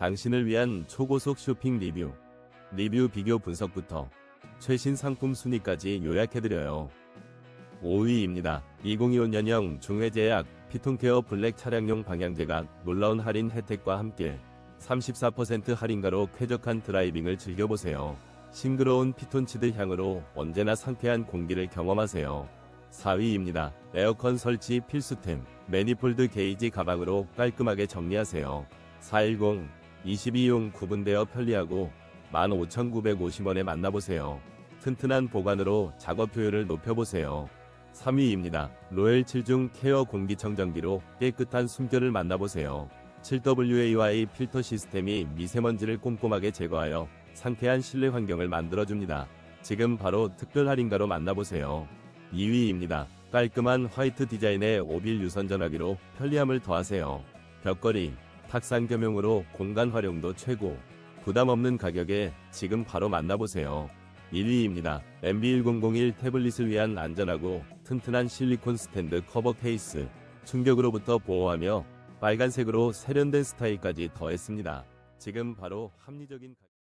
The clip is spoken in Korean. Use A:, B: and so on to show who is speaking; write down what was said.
A: 당신을 위한 초고속 쇼핑 리뷰. 리뷰 비교 분석부터 최신 상품 순위까지 요약해드려요. 5위입니다. 2025년형 중외제약 피톤케어 블랙 차량용 방향제가 놀라운 할인 혜택과 함께 34% 할인가로 쾌적한 드라이빙을 즐겨보세요. 싱그러운 피톤치드 향으로 언제나 상쾌한 공기를 경험하세요. 4위입니다. 에어컨 설치 필수템 매니폴드 게이지 가방으로 깔끔하게 정리하세요. 410 22용 구분되어 편리하고 15,950원에 만나보세요. 튼튼한 보관으로 작업 효율을 높여보세요. 3위입니다. 로엘 7중 케어 공기청정기로 깨끗한 숨결을 만나보세요. 7WAY 필터 시스템이 미세먼지를 꼼꼼하게 제거하여 상쾌한 실내 환경을 만들어줍니다. 지금 바로 특별 할인가로 만나보세요. 2위입니다. 깔끔한 화이트 디자인의 오빌 유선 전화기로 편리함을 더하세요. 벽걸이, 탁상 겸용으로 공간 활용도 최고. 부담 없는 가격에 지금 바로 만나보세요. 1위입니다. MB1001 태블릿을 위한 안전하고 튼튼한 실리콘 스탠드 커버 케이스. 충격으로부터 보호하며 빨간색으로 세련된 스타일까지 더했습니다. 지금 바로 합리적인 가...